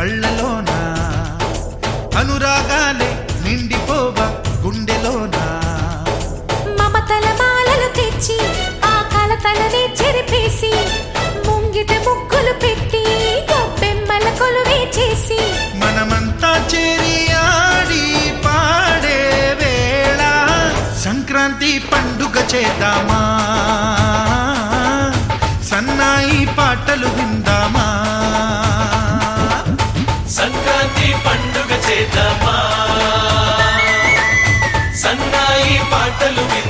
కళ్ళలోనా? అనురాగాలే నిండిపోవ గుండెలోనా? మమతల మాలలు తెచ్చి ఆ కలతలని చెరిపేసి చేద్దామా? సన్నాయి పాటలు విందామా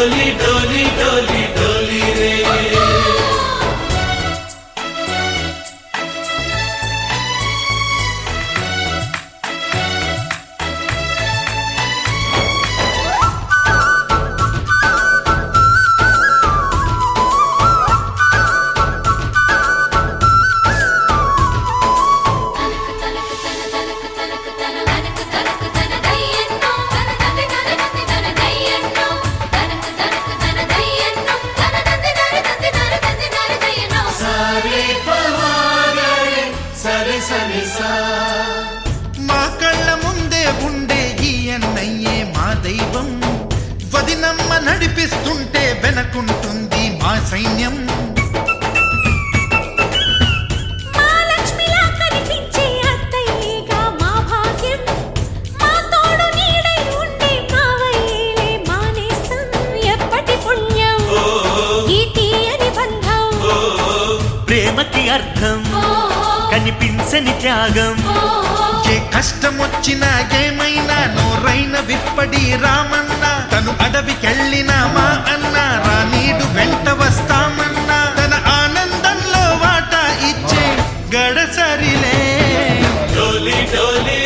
doli doli doli doli గెలుస్తుంటే వెనకుంటుంది మా సైన్యం. అర్థం. కనిపించని త్యాగం. ఏ కష్టం వచ్చినా ఏమైనా నోరైన విప్పడి రామన్. తను అడవికెళ్ళిన మా అన్న రానీడు వెంట వస్తామన్నా. తన ఆనందంలో వాటా ఇచ్చే గడసరిలే డోలీ డోలీ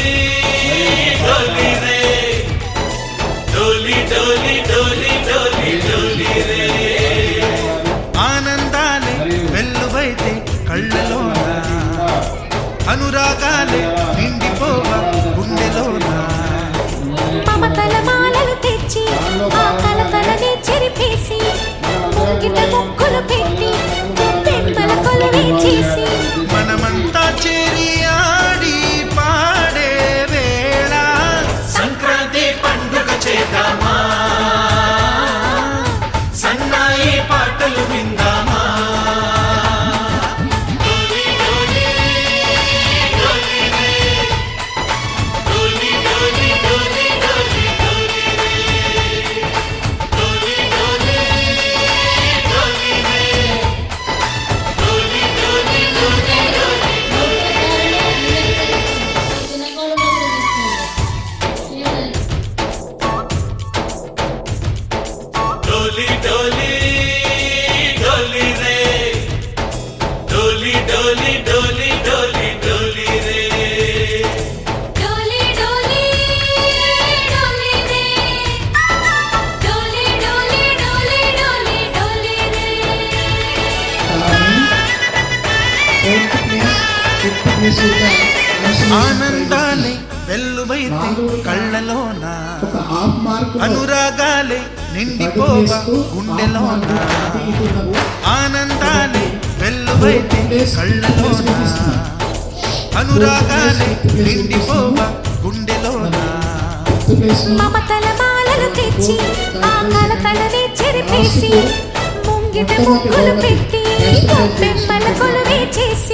ఆనందాలే వెల్లువైతే కళ్ళలోన. అనురాగాలే నిండిపోగా గుండెలోన. ఆనందాలే వెల్లువైతే కళ్ళలోన. అనురాగాలే నిండిపోగా గుండెలోన. మమతల మాలలు తెచ్చి ఆ కలతలనే చెరిపేసి ముంగిట ముక్కులు పెట్టి బెమ్మల కొలువే చేసి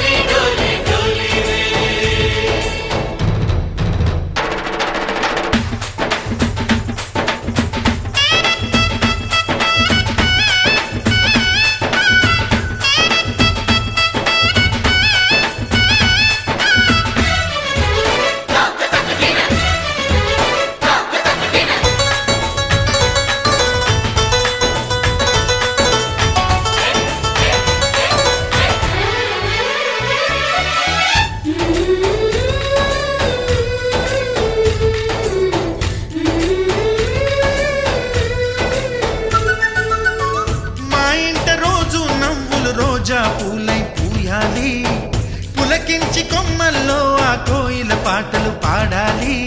కోయిల పాటలు పాడాలి.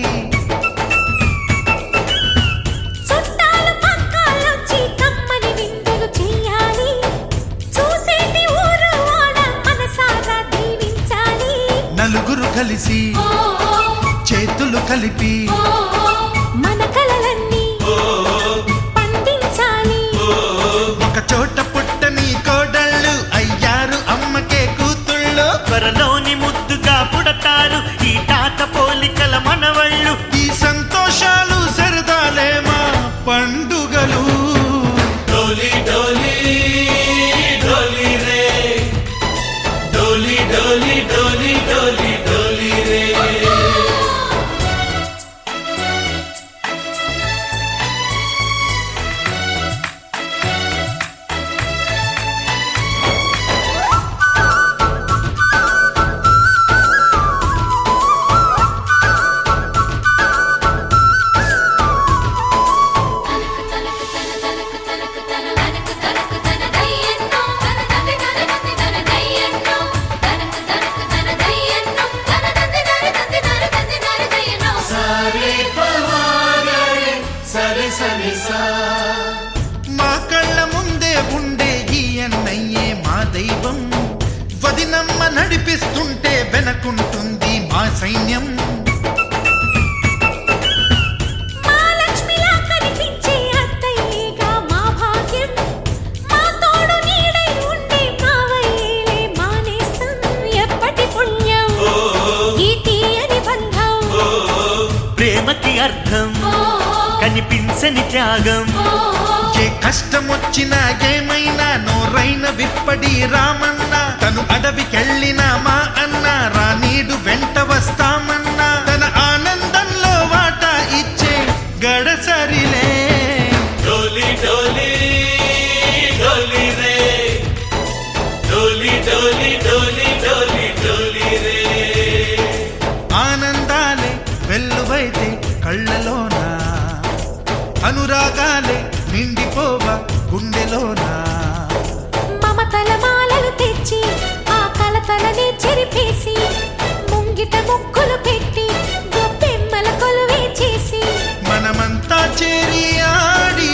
నలుగురు కలిసి చేతులు కలిపి మన కలలన్నీ పండించాలి. ఒక చోట ఈ తాత పోలికల మనవళ్ళు ఈ తీయని బంధం. ప్రేమకి అర్థం. కనిపించని త్యాగం. ఏ కష్టం వచ్చినా ఏమైనా నోరైన విప్పడి రామన్న. తను కళ్ళలోన? అనురాగాలే నిండిపోవ గుండెలోన? మమతల మాలలు తెచ్చి ఆ కలతలని చెరిపేసి ముంగిట ముక్కులు పెట్టి గొప్పెమ్మల కొలువే చేసి. మనమంతా చేరి ఆడి